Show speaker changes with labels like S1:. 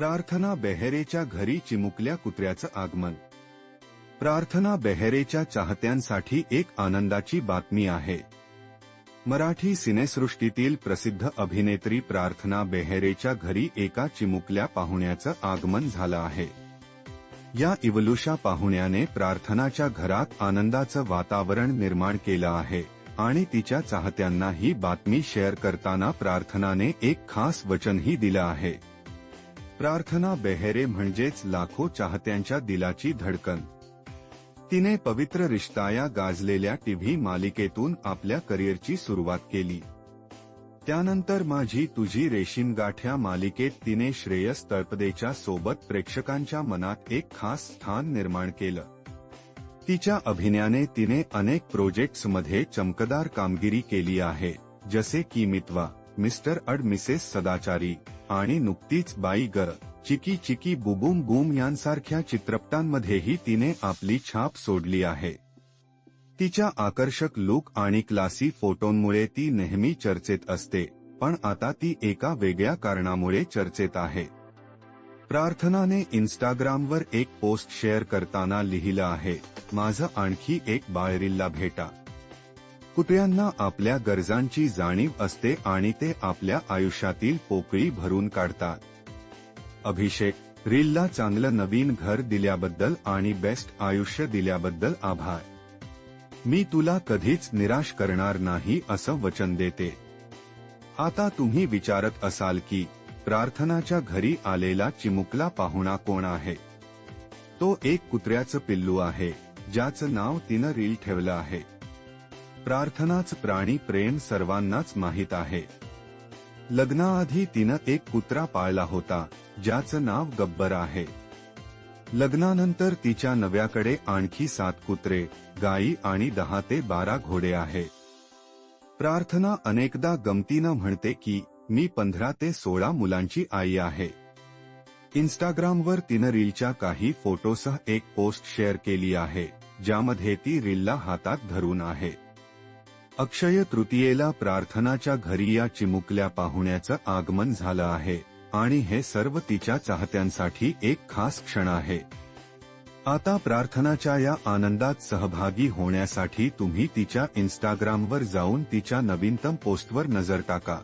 S1: प्रार्थना बेहेरेच्या घरी चिमुकल्या कुत्र्याचं आगमन. प्रार्थना बेहेरेच्या चाहत्यांसाठी एक आनंदाची बातमी आहे. मराठी सिनेसृष्टीतील प्रसिद्ध अभिनेत्री प्रार्थना बेहेरेच्या घरी एका चिमुकल्या पाहुण्याचं आगमन झालं आहे. या इवलुषा पाहुण्याने प्रार्थनाच्या घरात आनंदाचं वातावरण निर्माण केलं आहे आणि तिच्या चाहत्यांना ही बातमी शेअर करताना प्रार्थनाने एक खास वचनही दिलं आहे. प्रार्थना बेहेरे म्हणजेच लाखो चाहत्यांच्या दिलाची धडकन. तिने पवित्र रिश्ता या गाजलेल्या टीव्ही मालिकेतून आपल्या करिअरची सुरुवात केली. त्यानंतर माझी तुझी रेशीम गाठ्या मालिकेत तिने श्रेयस तळपदेच्या सोबत प्रेक्षकांच्या मनात एक खास स्थान निर्माण केलं. तिच्या अभिनयाने तिने अनेक प्रोजेक्ट्समध्ये चमकदार कामगिरी केली आहे जसे की मितवा. मिस्टर अड मिसेस सदाचारी आणि नुकतीच बाई गर चिकी चिकी बुबूम बूम यांसारख्या चित्रपटांमध्येही तिने आपली छाप सोडली आहे. तिच्या आकर्षक लुक आणि क्लासी फोटोंमुळे ती नेहमी चर्चेत असते पण आता ती एका वेगळ्या कारणामुळे चर्चेत आहे. प्रार्थनाने इन्स्टाग्रामवर एक पोस्ट शेअर करताना लिहिलं आहे माझं आणखी एक बाळरिल्ला भेटा. कुत्र्यांना आपल्या गरजांची जाणीव असते आणि ते आपल्या आयुष्यातील पोकळी भरून काढतात. अभिषेक रीलला चांगलं नवीन घर दिल्याबद्दल आणि बेस्ट आयुष्य दिल्याबद्दल आभार. मी तुला कधीच निराश करणार नाही असं वचन देते. आता तुम्ही विचारत असाल की प्रार्थनाच्या घरी आलेला चिमुकला पाहुणा कोण आहे? तो एक कुत्र्याचं पिल्लू आहे ज्याचं नाव तिनं रील ठेवलं आहे. प्रार्थनाच प्राणी प्रेम सर्वांनाच माहीत आहे. लग्नाआधी तिनं एक कुत्रा पाळला होता ज्याचं नाव गब्बर आहे. लग्नानंतर तिच्या नव्याकडे आणखी सात कुत्रे गायी आणि दहा ते बारा घोडे आहे. प्रार्थना अनेकदा गमतीनं म्हणते की मी पंधरा ते सोळा मुलांची आई आहे. इन्स्टाग्रामवर तिनं रीलच्या काही फोटोसह एक पोस्ट शेअर केली आहे ज्यामध्ये ती रीलला हातात धरून आहे. अक्षय तृतीयेला प्रार्थनाच्या घरी या चिमुकल्या पाहुण्याचं आगमन झालं आहे आणि हे सर्व तिच्या चाहत्यांसाठी एक खास क्षण आहे. आता प्रार्थनाच्या या आनंदात सहभागी होण्यासाठी तुम्ही तिच्या इन्स्टाग्रामवर जाऊन तिच्या नवीनतम पोस्टवर नजर टाका.